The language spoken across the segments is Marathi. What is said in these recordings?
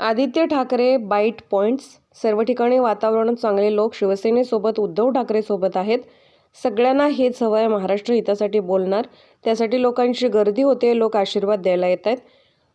आदित्य ठाकरे बाईट पॉईंट्स सर्व ठिकाणी वातावरण चांगले लोक शिवसेनेसोबत उद्धव ठाकरेसोबत आहेत. सगळ्यांना हेच हवं आहे महाराष्ट्र हितासाठी बोलणार. त्यासाठी लोकांची गर्दी होते लोक आशीर्वाद द्यायला येत आहेत.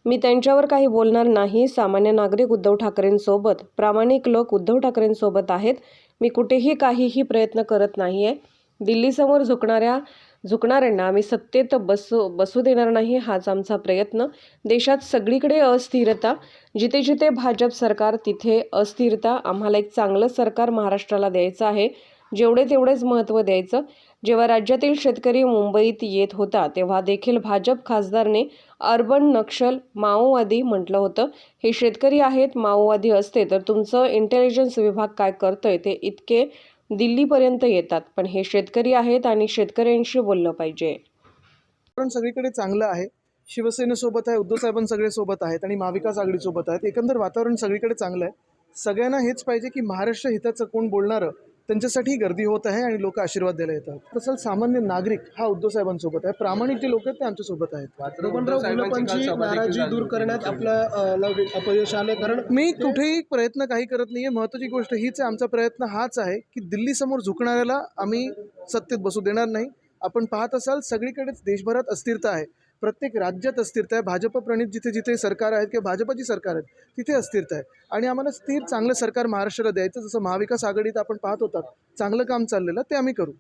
मी त्यांच्यावर काही बोलणार नाही. सामान्य नागरिक उद्धव ठाकरेंसोबत प्रामाणिक लोक उद्धव ठाकरेंसोबत आहेत. मी कुठेही काहीही प्रयत्न करत नाही आहे दिल्लीसमोर झुकणाऱ्या झुकणाऱ्यांना आम्ही सत्तेत बसू बसू देणार नाही हाच आमचा प्रयत्न. देशात सगळीकडे अस्थिरता जिथे जिथे भाजप सरकार तिथे अस्थिरता. आम्हाला एक चांगलं सरकार महाराष्ट्राला द्यायचं आहे. जेवढे तेवढेच महत्त्व द्यायचं. जेव्हा राज्यातील शेतकरी मुंबईत येत होता तेव्हा देखील भाजप खासदारने अर्बन नक्षल माओवादी म्हटलं होतं. हे शेतकरी आहेत माओवादी असते तर तुमचं इंटेलिजन्स विभाग काय करतोय ते इतके दिल्लीपर्यंत येतात पण हे शेतकरी आहेत आणि शेतकऱ्यांशी बोललं पाहिजे. वातावरण सगळीकडे चांगलं आहे. शिवसेनेसोबत आहे उद्धव साहेबां सगळे सोबत आहेत आणि महाविकास आघाडीसोबत आहेत. एकंदर वातावरण सगळीकडे चांगलं आहे. सगळ्यांना हेच पाहिजे की महाराष्ट्र हिताचं कोण बोलणारं? त्यांच्यासाठी गर्दी होत आहे आणि लोक आशीर्वाद द्यायला येतात. तसं सामान्य नागरिक हा उद्धव साहेबांसोबत आहे. प्रामाणिक जे लोक आहेत ते आमच्यासोबत आहेत. बबनराव नाराजी दूर करण्यात आपलं अपयश आले कारण मी कुठेही प्रयत्न काही करत नाहीये. महत्त्वाची गोष्ट हीच आहे आमचा प्रयत्न हाच आहे की दिल्लीसमोर झुकणाऱ्याला आम्ही सत्तेत बसू देणार नाही. आपण पाहत असाल सगळीकडेच देशभरात अस्थिरता आहे. प्रत्येक राज्यात अस्थिरता आहे. भाजप प्रणित जिथे जिथे सरकार आहेत किंवा भाजपची सरकार आहेत तिथे अस्थिरता आहे. आणि आम्हाला स्थिर चांगलं सरकार महाराष्ट्राला द्यायचं जसं महाविकास आघाडीत आपण पाहत होतात चांगलं काम चाललेलं ते आम्ही करू.